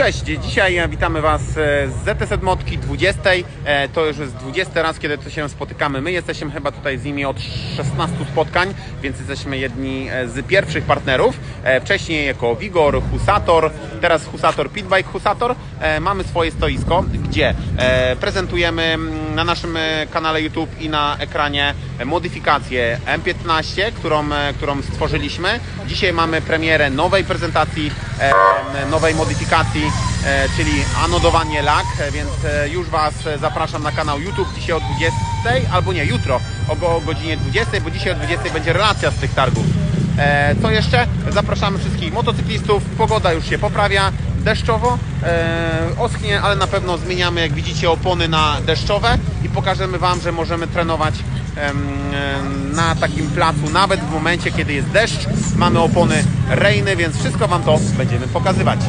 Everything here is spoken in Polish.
Cześć, dzisiaj witamy Was e, z ZTZ Motki 20. E, To już jest 20 raz, kiedy tu się spotykamy. My jesteśmy chyba tutaj z nimi od 16 spotkań, więc jesteśmy jedni e, z pierwszych partnerów. E, Wcześniej jako Vigor, Husator, teraz Husator Pitbike Husator. E, Mamy swoje stoisko, gdzie e, prezentujemy mm, na naszym kanale YouTube i na ekranie modyfikację M15, którą, którą stworzyliśmy. Dzisiaj mamy premierę nowej prezentacji, nowej modyfikacji, czyli anodowanie lak, więc już Was zapraszam na kanał YouTube dzisiaj o 20, albo nie, jutro o godzinie 20, bo dzisiaj o 20 będzie relacja z tych targów. E, Co jeszcze? Zapraszamy wszystkich motocyklistów. Pogoda już się poprawia, deszczowo, e, oschnie, ale na pewno zmieniamy, jak widzicie, opony na deszczowe i pokażemy Wam, że możemy trenować na takim placu, nawet w momencie, kiedy jest deszcz. Mamy opony rejny, więc wszystko Wam to będziemy pokazywać.